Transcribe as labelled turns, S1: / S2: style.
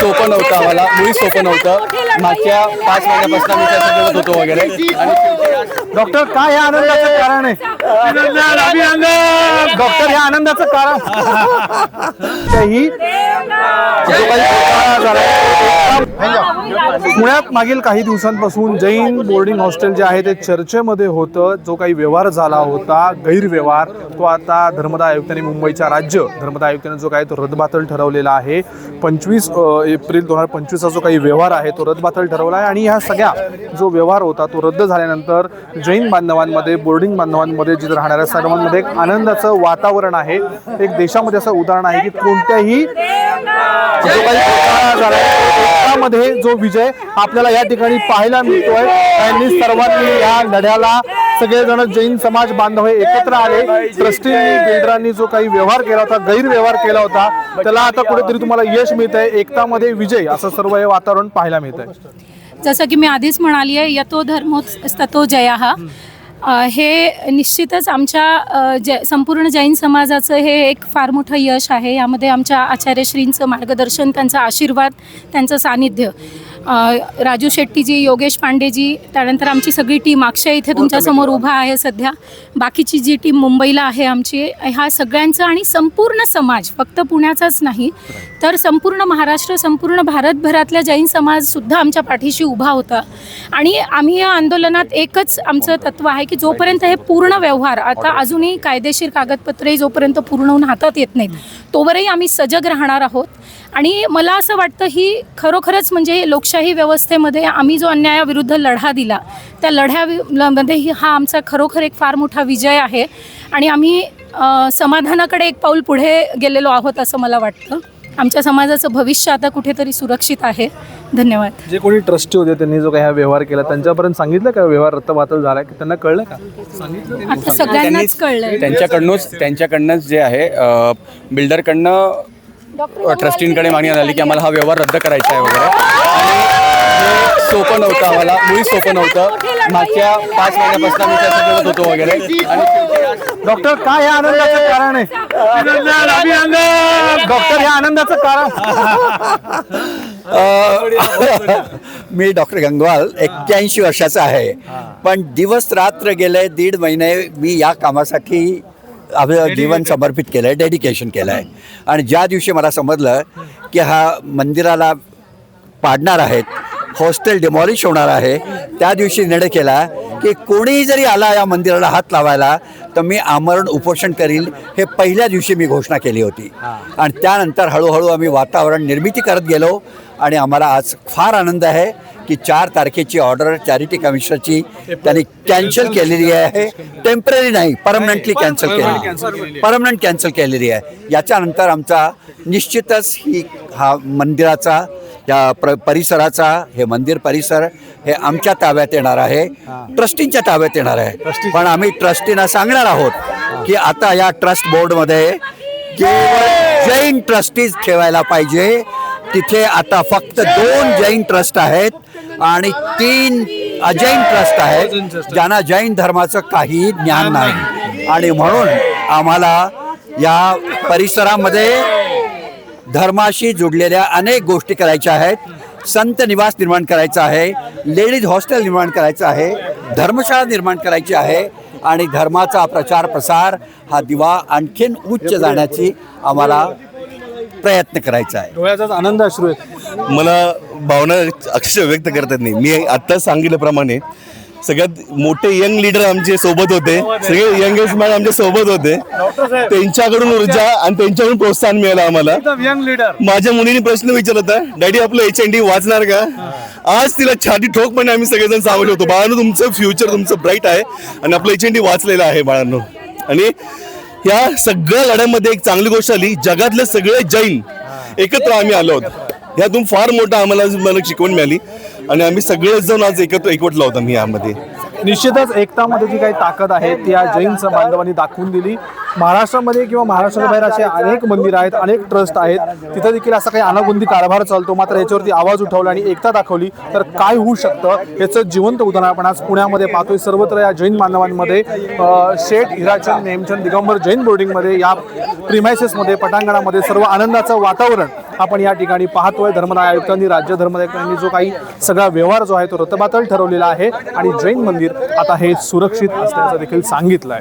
S1: सोपं नव्हतं आम्हाला. मुळीच सोपं नव्हतं. मागच्या पाच महिन्यापासून आम्ही त्यासाठी लढत होतो वगैरे. आणि
S2: डॉक्टर काय या आनंदाचं कारण आहे? डॉक्टर या आनंदाचं कारण. ही पुण्यात मागील काही दिवसांपासून जैन बोर्डिंग हॉस्टेल जे आहे ते चर्चेमध्ये होतं. जो काही व्यवहार झाला होता गैरव्यवहार तो आता धर्मदा आयुक्तांनी मुंबईच्या राज्य धर्मदा आयुक्तांनी जो काही तो रद्दबातल ठरवलेला आहे. पंचवीस एप्रिल दोन हजार पंचवीसचा जो काही व्यवहार आहे तो रद्दबातल ठरवला आहे. आणि ह्या सगळ्या जो व्यवहार होता तो रद्द झाल्यानंतर जैन बांधवांमध्ये बोर्डिंग बांधवांमध्ये जिथे राहणाऱ्या सर्वांमध्ये एक आनंदाचं वातावरण आहे. एक देशामध्ये असं उदाहरण आहे की कोणत्याही जो काही जो विजय आपल्याला या ठिकाणी पाहायला मिळतोय. त्यांनी सर्वांनी या लढ्याला सगळेजण जैन समाज बांधव हे एकत्र आले. ट्रस्टींनी बिल्डरांनी जो काही व्यवहार केला होता गैरव्यवहार केला होता त्याला आता कुठेतरी तुम्हाला यश मिळत आहे एकतामध्ये विजय असं सर्व हे वातावरण पाहायला मिळत आहे
S3: जसं की मी आधीच म्हणाली आहे यतो धर्मोस्ततो जया. हा हे निश्चितच आमच्या अ, ज संपूर्ण जैन समाजाचं हे एक फार मोठं यश आहे. यामध्ये आमच्या आचार्यश्रींचं मार्गदर्शन त्यांचा आशीर्वाद त्यांचं सानिध्य. राजू शेट्टीजी योगेश पांडेजी त्यानंतर आमची सगळी टीम अक्षय इथे तुमच्यासमोर उभा आहे सध्या. बाकीची जी टीम मुंबईला आहे आमची ह्या सगळ्यांचं आणि संपूर्ण समाज फक्त पुण्याचाच नाही तर संपूर्ण महाराष्ट्र संपूर्ण भारतभरातल्या जैन समाजसुद्धा आमच्या पाठीशी उभा होता. आणि आम्ही या आंदोलनात एकच आमचं तत्व आहे की जोपर्यंत हे पूर्ण व्यवहार आता अजूनही कायदेशीर कागदपत्रे जोपर्यंत पूर्ण होऊन हातात येत नाहीत तोवरही आम्ही सजग राहणार आहोत. आणि मला असं वाटतं ही खरोखरच म्हणजे लोकशाही व्यवस्थेमध्ये आम्ही जो अन्यायाविरुद्ध लढा दिला त्या लढ्यामध्ये ही हा आमचा खरोखर एक फार मोठा विजय आहे. आणि आम्ही समाधानाकडे एक पाऊल पुढे गेलेलो आहोत असं मला वाटतं. आमच्या समाजाचं भविष्य आता कुठेतरी सुरक्षित आहे. धन्यवाद.
S2: जे कोणी ट्रस्टी होते त्यांनी जो काही हा व्यवहार केला त्यांच्यापर्यंत सांगितलं का? व्यवहार रद्दबातल झाला की त्यांना कळलं का?
S3: आता सगळ्यांनाच कळलंय
S1: त्यांच्याकडनंच त्यांच्याकडनंच जे आहे बिल्डरकडनं ट्रस्टींकडे मागणी आली की आम्हाला हा व्यवहार रद्द करायचा आहे वगैरे. आणि सोपं नव्हतं आम्हाला मुळीच सोपं नव्हतं. मागच्या पाच महिन्यापासून आम्ही त्यासाठी होतो वगैरे. आणि
S2: डॉक्टर काय या आनंदाचं कारण आहे? डॉक्टर या आनंदाचं कारण?
S4: मी डॉक्टर गंगवाल एक्क्याऐंशी वर्षाचा आहे. पण दिवस रात्र गेले दीड महिने मी या कामासाठी आपलं जीवन समर्पित केलं आहे डेडिकेशन केलं आहे आणि ज्या दिवशी मला समजलं की हा मंदिराला पाडणार आहेत हॉस्टेल डिमॉलिश होणार आहे त्या दिवशी निर्णय केला की कोणीही जरी आला या मंदिराला हात लावायला तर मी आमरण उपोषण करील हे पहिल्या दिवशी मी घोषणा केली होती. आणि त्यानंतर हळूहळू आम्ही वातावरण निर्मिती करत गेलो. आणि आम्हाला आज फार आनंद आहे की चार तारखेची ऑर्डर चॅरिटी कमिशनरची त्यांनी कॅन्सल केलेली आहे. टेंपररी नाही परमनंटली कॅन्सल केली परमनंट कॅन्सल केलेली आहे. याच्यानंतर आमचा निश्चितच ही हा मंदिराचा या प्र परिसराचा हे मंदिर परिसर हे आमच्या ताब्यात येणार आहे. ट्रस्टींच्या ताब्यात येणार आहे. पण आम्ही ट्रस्टींना सांगणार आहोत की आता या ट्रस्ट बोर्डमध्ये केवळ जैन ट्रस्टीज ठेवायला पाहिजे. तिथे आता फक्त दोन जैन ट्रस्ट आहेत आणि तीन अजैन ट्रस्ट आहेत ज्यांना जैन धर्माचं काही ज्ञान नाही. आणि म्हणून आम्हाला या परिसरामध्ये धर्माशी जुडलेल्या अनेक गोष्टी करायच्या आहेत. संत निवास निर्माण करायचा आहे लेडीज हॉस्टेल निर्माण करायचं आहे धर्मशाळा निर्माण करायची आहे आणि धर्माचा प्रचार प्रसार हा दिवा आणखीन उच्च जाण्याची आम्हाला प्रयत्न करायचा आहे.
S2: डोळ्याचाच आनंद अश्रू आहे
S5: मला भावना अक्षरशः व्यक्त करतात नाही. मी आत्ताच सांगितल्याप्रमाणे सगळ्यात मोठे यंग लीडर आमचे सोबत होते. सगळे यंगेस्ट मॅन आमच्यासोबत होते. त्यांच्याकडून ऊर्जा आणि त्यांच्याकडून प्रोत्साहन मिळालं आम्हाला.
S2: यंग लीडर
S5: माझ्या मुलीने प्रश्न विचारला होता डॅडी आपलं एच एन डी वाचणार का? आज तिला छाती ठोकपणे आम्ही सगळेजण सांगत होतो. बाळांनो तुमचं फ्युचर तुमचं ब्राईट आहे आणि आपलं एच एन डी वाचलेलं आहे बाळांनो. आणि या सगळ्या लढ्यामध्ये एक चांगली गोष्ट आली. जगातले सगळे जैन एकत्र आम्ही आलो आहोत. ह्यातून फार मोठं आम्हाला मला शिकवण मिळाली. आणि आम्ही सगळेच जण आज एकत्र एकवटलो होता मी यामध्ये.
S2: निश्चितच एकतामध्ये जी काही ताकद आहे ती या जैन बांधवांनी दाखवून दिली. महाराष्ट्रामध्ये किंवा महाराष्ट्राच्या बाहेर असे अनेक मंदिर आहेत अनेक ट्रस्ट आहेत. तिथे देखील असा काही अनागोंदी कारभार चालतो. मात्र याच्यावरती आवाज उठवला आणि एकता दाखवली. तर काय होऊ शकतं याचं जिवंत उदाहरण आपण आज पुण्यामध्ये पाहतोय. सर्वत्र या जैन बांधवांमध्ये शेठ हिराचंद नेमचंद दिगंबर जैन बोर्डिंगमध्ये या प्रिमायसेसमध्ये पटांगणामध्ये सर्व आनंदाचं वातावरण आपण या ठिकाणी पाहतोय. धर्मदाय आयुक्तांनी राज्य धर्मदाय जो काही सगळा व्यवहार जो आहे तो रतबातल ठरवलेला आहे आणि जैन मंदिर आता हे सुरक्षित असल्याचं देखील सांगितलं आहे